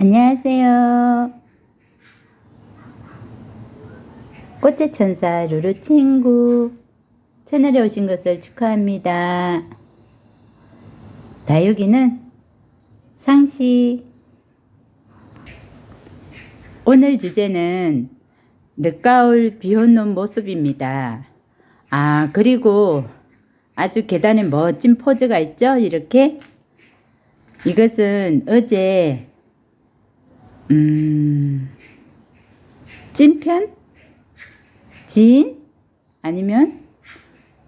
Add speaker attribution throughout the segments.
Speaker 1: 안녕하세요. 꽃의 천사 루루 친구 채널에 오신 것을 축하합니다. 다육이는 상시 오늘 주제는 늦가을 비오는 모습입니다. 아 그리고 아주 계단에 멋진 포즈가 있죠? 이렇게 이것은 어제 음, 찐편? 지인? 아니면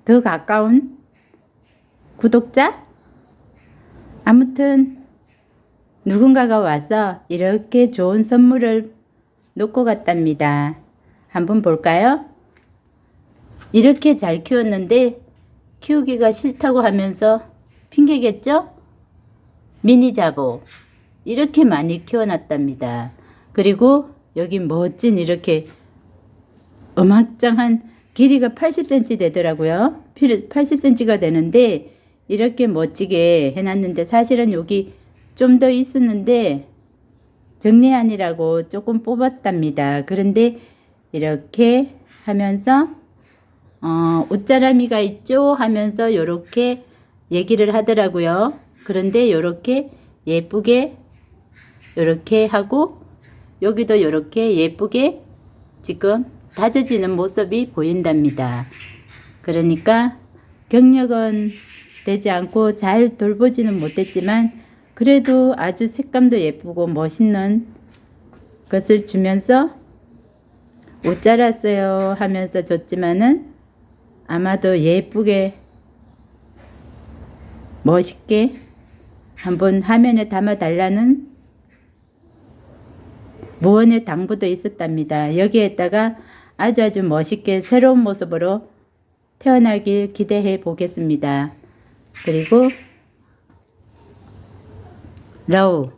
Speaker 1: 더 가까운 구독자? 아무튼 누군가가 와서 이렇게 좋은 선물을 놓고 갔답니다. 한번 볼까요? 이렇게 잘 키웠는데 키우기가 싫다고 하면서 핑계겠죠? 미니 자보. 이렇게 많이 키워놨답니다. 그리고 여기 멋진 이렇게 어마장한 길이가 80cm 되더라고요. 80cm가 되는데 이렇게 멋지게 해놨는데 사실은 여기 좀 더 있었는데 정리하니라고 조금 뽑았답니다. 그런데 이렇게 하면서 어, 옷자람이가 있죠 하면서 이렇게 얘기를 하더라고요. 그런데 이렇게 예쁘게 이렇게 하고 여기도 이렇게 예쁘게 지금 다져지는 모습이 보인답니다. 그러니까 경력은 되지 않고 잘 돌보지는 못했지만 그래도 아주 색감도 예쁘고 멋있는 것을 주면서 옷 자랐어요 하면서 줬지만은 아마도 예쁘게 멋있게 한번 화면에 담아 달라는 무언의 당부도 있었답니다. 여기에다가 아주 아주 멋있게 새로운 모습으로 태어나길 기대해 보겠습니다. 그리고 러우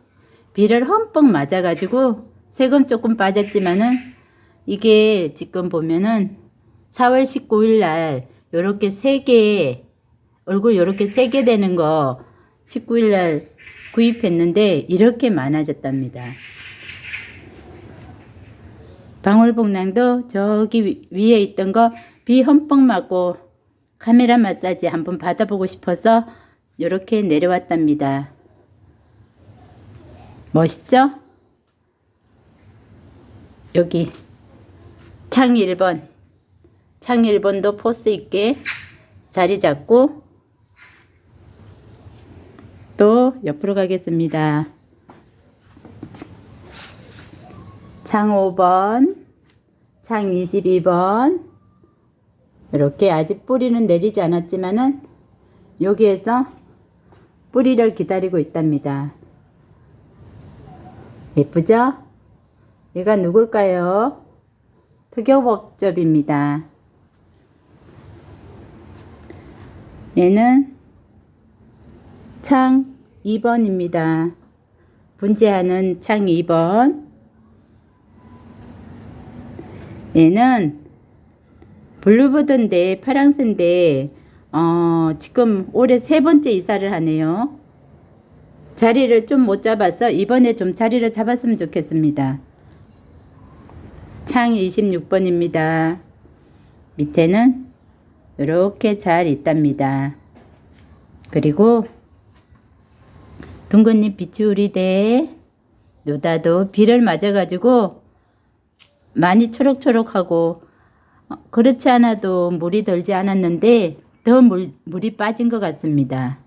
Speaker 1: 비를 흠뻑 맞아가지고 세금 조금 빠졌지만은 이게 지금 보면은 4월 19일 날 요렇게 세개 얼굴 요렇게 세개 되는 거 19일 날 구입했는데 이렇게 많아졌답니다. 방울복랑도 저기 위- 위에 있던 거 비 흠뻑 맞고 카메라 마사지 한번 받아보고 싶어서 이렇게 내려왔답니다. 멋있죠? 여기 창 1번 창 1번도 포스 있게 자리 잡고 또 옆으로 가겠습니다. 창 5번, 창 22번 이렇게 아직 뿌리는 내리지 않았지만은 여기에서 뿌리를 기다리고 있답니다. 예쁘죠? 얘가 누굴까요? 특효복접입니다. 얘는 창 2번입니다. 분재하는 창 2번. 얘는 블루버드인데 파랑새인데 어, 지금 올해 세 번째 이사를 하네요. 자리를 좀 못 잡아서 이번에 좀 자리를 잡았으면 좋겠습니다. 창 26번입니다. 밑에는 이렇게 잘 있답니다. 그리고 둥근잎 비추우리대 누다도 비를 맞아가지고 많이 초록초록하고 어, 그렇지 않아도 물이 들지 않았는데 더 물, 물이 빠진 것 같습니다.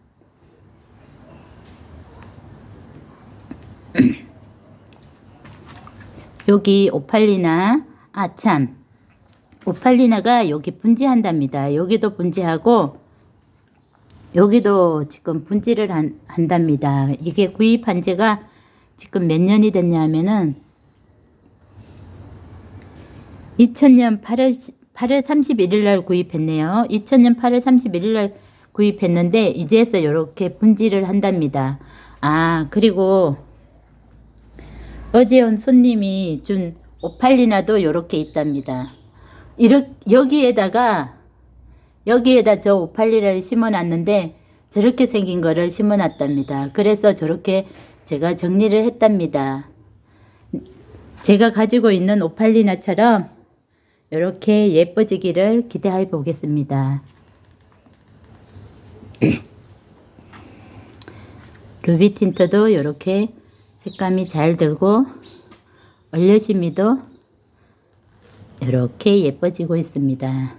Speaker 1: 여기 오팔리나 아참 오팔리나가 여기 분지한답니다. 여기도 분지하고 여기도 지금 분지를 한, 한답니다. 이게 구입한 지가 지금 몇 년이 됐냐 하면은 2000년 8월, 8월 31일 날 구입했네요. 2000년 8월 31일 날 구입했는데 이제서 이렇게 분지를 한답니다. 아, 그리고 어제 온 손님이 준 오팔리나도 이렇게 있답니다. 이렇게 여기에다가 여기에다 저 오팔리를 심어놨는데 저렇게 생긴 거를 심어놨답니다. 그래서 저렇게 제가 정리를 했답니다. 제가 가지고 있는 오팔리나처럼 이렇게 예뻐지기를 기대해 보겠습니다. 루비 틴트도 이렇게 색감이 잘 들고 얼려심이도 이렇게 예뻐지고 있습니다.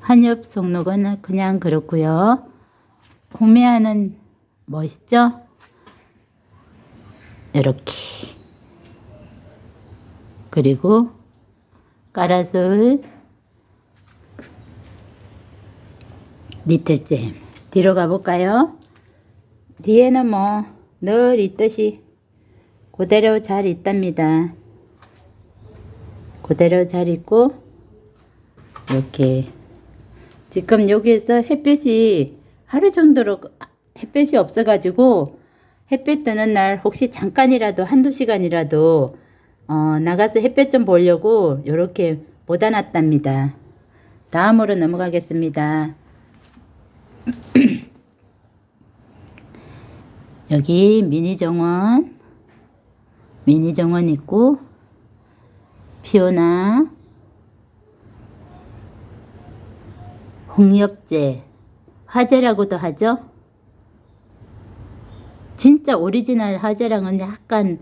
Speaker 1: 한엽 속록은 그냥 그렇고요. 홍매화는 멋있죠? 이렇게 그리고 까라솔 리틀잼 뒤로 가볼까요? 뒤에는 뭐 늘 있듯이 그대로 잘 있답니다. 그대로 잘 있고 이렇게 지금 여기에서 햇볕이 하루 정도로 햇볕이 없어가지고 햇볕 뜨는 날 혹시 잠깐이라도 한두 시간이라도 어, 나가서 햇볕 좀 보려고 이렇게 못 안았답니다. 다음으로 넘어가겠습니다. 여기 미니 정원, 미니 정원 있고, 피오나, 홍엽제, 화제라고도 하죠. 진짜 오리지널 화제랑은 약간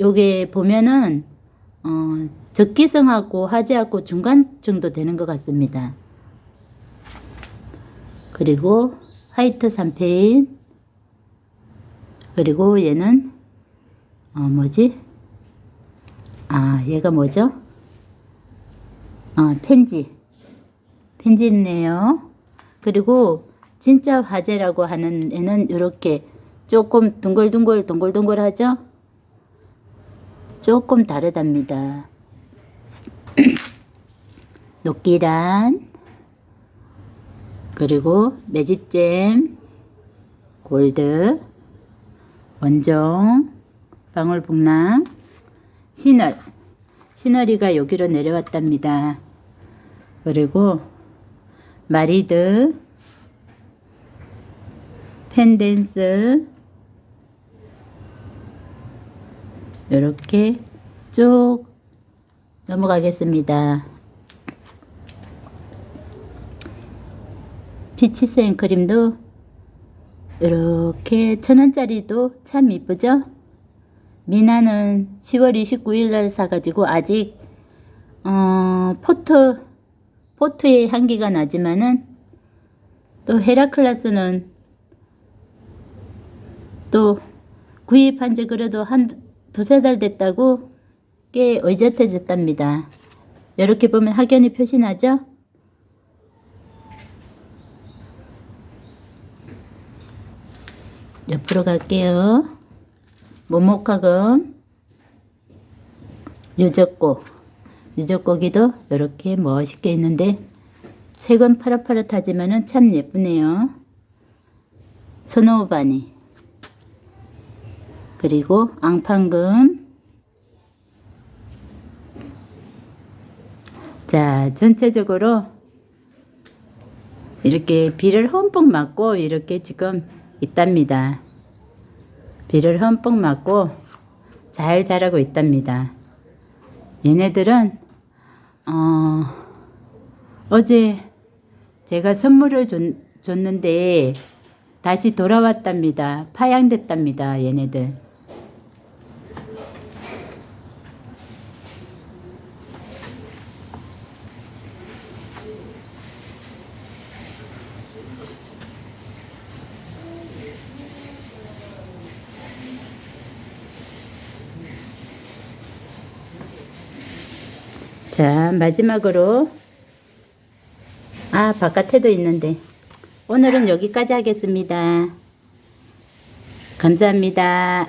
Speaker 1: 요게 보면은 어, 적기성하고 화제하고 중간 정도 되는 것 같습니다. 그리고 화이트 삼페인 그리고 얘는 어 뭐지? 아 얘가 뭐죠? 아 펜지 펜지 있네요. 그리고 진짜 화제라고 하는 애는 이렇게 조금 둥글둥글 동글동글하죠? 조금 다르답니다. 녹기란 그리고 매직잼 골드 원종 방울복랑 시널 시널이가 여기로 내려왔답니다. 그리고 마리드 펜댄스 이렇게 쭉 넘어가겠습니다. 피치 생크림도 이렇게 천 원짜리도 참 이쁘죠? 미나는 10월 29일 날 사가지고 아직 어, 포트 포트의 향기가 나지만은 또 헤라클라스는 또 구입한 지 그래도 한 두세 달 됐다고 꽤 의젓해졌답니다. 이렇게 보면 확연히 표시나죠? 옆으로 갈게요. 모모카금 유적고 유적고기도 이렇게 멋있게 있는데 색은 파릇파릇하지만 은 참 예쁘네요. 스노우바니 그리고 앙팡금 자 전체적으로 이렇게 비를 흠뻑 맞고 이렇게 지금 있답니다. 비를 흠뻑 맞고 잘 자라고 있답니다. 얘네들은 어, 어제 제가 선물을 줬, 줬는데 다시 돌아왔답니다. 파양됐답니다. 얘네들. 자, 마지막으로 아, 바깥에도 있는데 오늘은 여기까지 하겠습니다. 감사합니다.